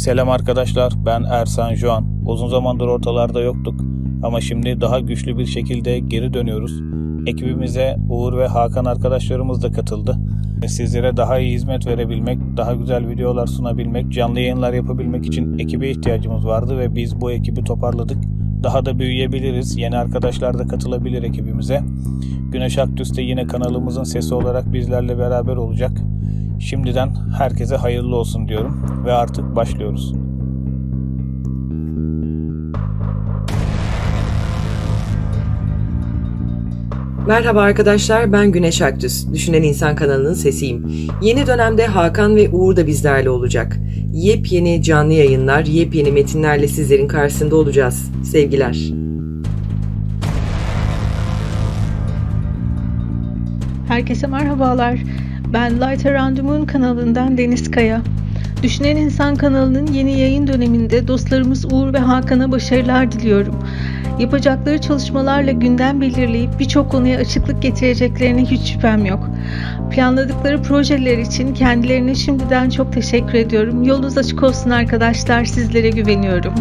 Selam arkadaşlar, ben Ersan Juan. Uzun zamandır ortalarda yoktuk ama şimdi daha güçlü bir şekilde geri dönüyoruz. Ekibimize Uğur ve Hakan arkadaşlarımız da katıldı. Sizlere daha iyi hizmet verebilmek, daha güzel videolar sunabilmek, canlı yayınlar yapabilmek için ekibe ihtiyacımız vardı ve biz bu ekibi toparladık. Daha da büyüyebiliriz. Yeni arkadaşlar da katılabilir ekibimize. Güneş Aktüs de yine kanalımızın sesi olarak bizlerle beraber olacak. Şimdiden herkese hayırlı olsun diyorum ve artık başlıyoruz. Merhaba arkadaşlar, ben Güneş Aktüs. Düşünen İnsan kanalının sesiyim. Yeni dönemde Hakan ve Uğur da bizlerle olacak. Yepyeni canlı yayınlar, yepyeni metinlerle sizlerin karşısında olacağız. Sevgiler. Herkese merhabalar. Ben Light Around the Moon kanalından Deniz Kaya. Düşünen İnsan kanalının yeni yayın döneminde dostlarımız Uğur ve Hakan'a başarılar diliyorum. Yapacakları çalışmalarla gündem belirleyip birçok konuya açıklık getireceklerine hiç şüphem yok. Planladıkları projeler için kendilerine şimdiden çok teşekkür ediyorum. Yolunuz açık olsun arkadaşlar. Sizlere güveniyorum.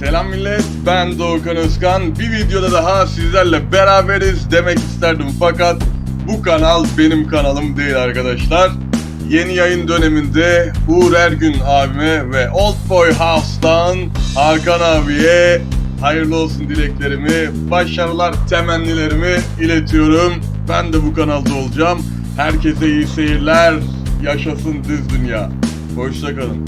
Selam millet, ben Doğukan Özkan. Bir videoda daha sizlerle beraberiz demek isterdim fakat bu kanal benim kanalım değil arkadaşlar. Yeni yayın döneminde Uğur Ergün abime ve Old Boy House'dan Hakan abiye hayırlı olsun dileklerimi, başarılar temennilerimi iletiyorum. Ben de bu kanalda olacağım. Herkese iyi seyirler, yaşasın düz dünya. Hoşçakalın.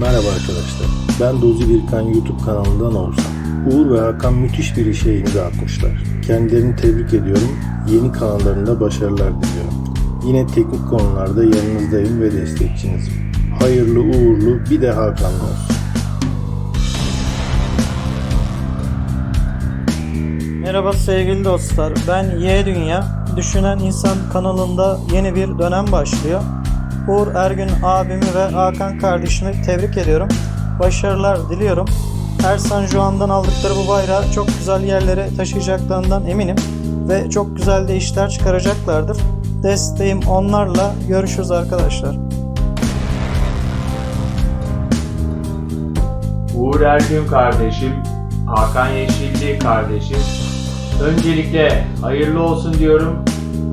Merhaba arkadaşlar. Ben Dozi Birkan YouTube kanalından Oğuzhan. Uğur ve Hakan müthiş bir işe imza atmışlar. Kendilerini tebrik ediyorum. Yeni kanallarında başarılar diliyorum. Yine teknik konularda yanınızdayım ve destekçinizim. Hayırlı uğurlu bir de Hakan'la olsun. Merhaba sevgili dostlar. Ben Y Dünya. Düşünen İnsan kanalında yeni bir dönem başlıyor. Uğur Ergün abimi ve Hakan kardeşimi tebrik ediyorum. Başarılar diliyorum. Ersan Juan'dan aldıkları bu bayrağı çok güzel yerlere taşıyacaklarından eminim. Ve çok güzel de işler çıkaracaklardır. Desteğim onlarla. Görüşürüz arkadaşlar. Uğur Ergün kardeşim, Hakan Yeşilli kardeşim. Öncelikle hayırlı olsun diyorum.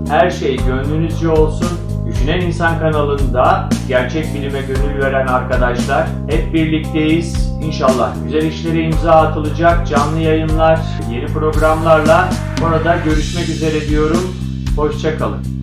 Her şey gönlünüzce olsun. Düşünen İnsan kanalında gerçek bilime gönül veren arkadaşlar hep birlikteyiz. İnşallah güzel işlere imza atılacak canlı yayınlar, yeni programlarla orada görüşmek üzere diyorum. Hoşçakalın.